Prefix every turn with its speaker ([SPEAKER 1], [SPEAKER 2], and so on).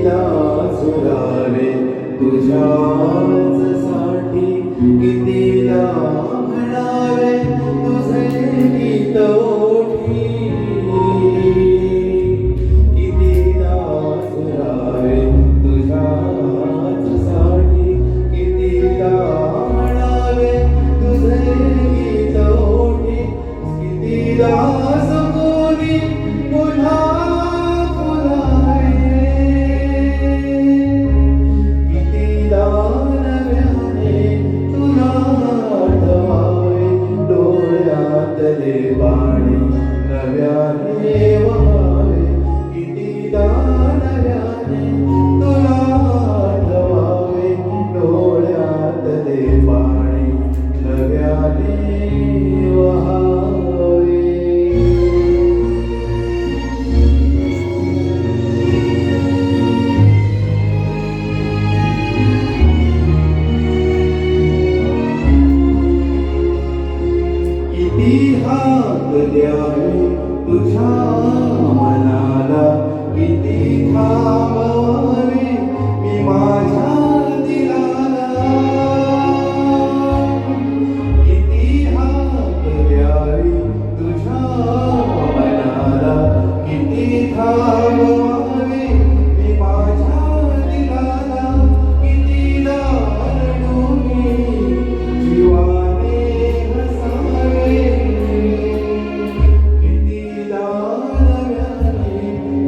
[SPEAKER 1] कितीदा झुलावे तुझ्याच साठी कितीदा म्हणावे तुझे गीत ओठी कितीदा झुलावे तुझ्याच साठी कितीदा म्हणावे तुझे गीत ओठी कितीदा सगोनी người đẹp từ xa